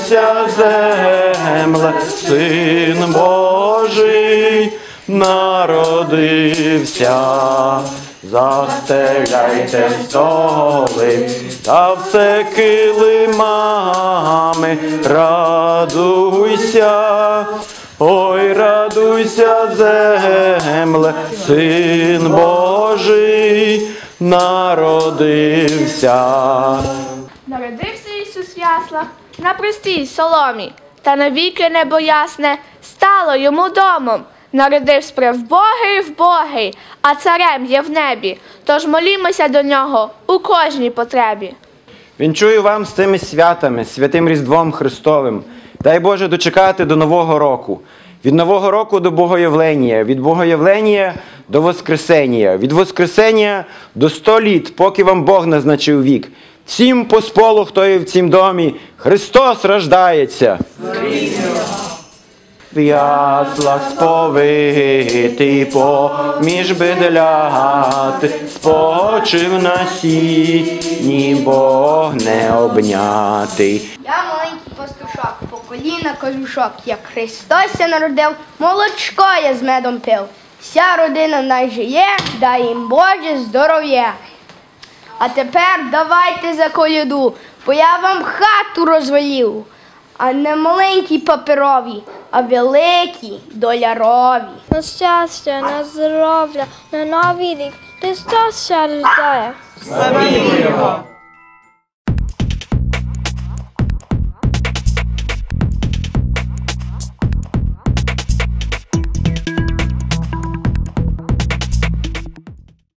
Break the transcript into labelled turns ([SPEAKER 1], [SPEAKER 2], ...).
[SPEAKER 1] Радуйся, земле, син Божий народився. Застеляйте столи та все килимами, радуйся, ой, радуйся, земле, син Божий народився.
[SPEAKER 2] Народився Ісус в яслах на простій соломі, та навіки небо ясне стало йому домом. Народився превбогий вбогий, а царем є в небі. Тож молімося до нього у кожній потребі.
[SPEAKER 1] Вінчую вам з цими святами, святим Різдвом Христовим. Дай Боже дочекати до Нового року. Від Нового року до Богоявлення, від Богоявлення до Воскресення, від Воскресення до сто літ, поки вам Бог назначив вік. Всім по сполу, хто є в цім домі, Христос рождається. В яслах сповитий поміж бедляти, спочив на сіні Бог не обнятий.
[SPEAKER 3] Я маленький пастушок, по коліна кожушок, як Христос ся народив, молочко я з медом пив. Вся родина найжиє, дай їм Боже здоров'я. А тепер давайте за коляду, бо я вам хату розвалів. А не маленькі паперові, а великі долярові.
[SPEAKER 4] На щастя, на здоров'я, на новий рік ти ще рождає.
[SPEAKER 1] Славімо Його!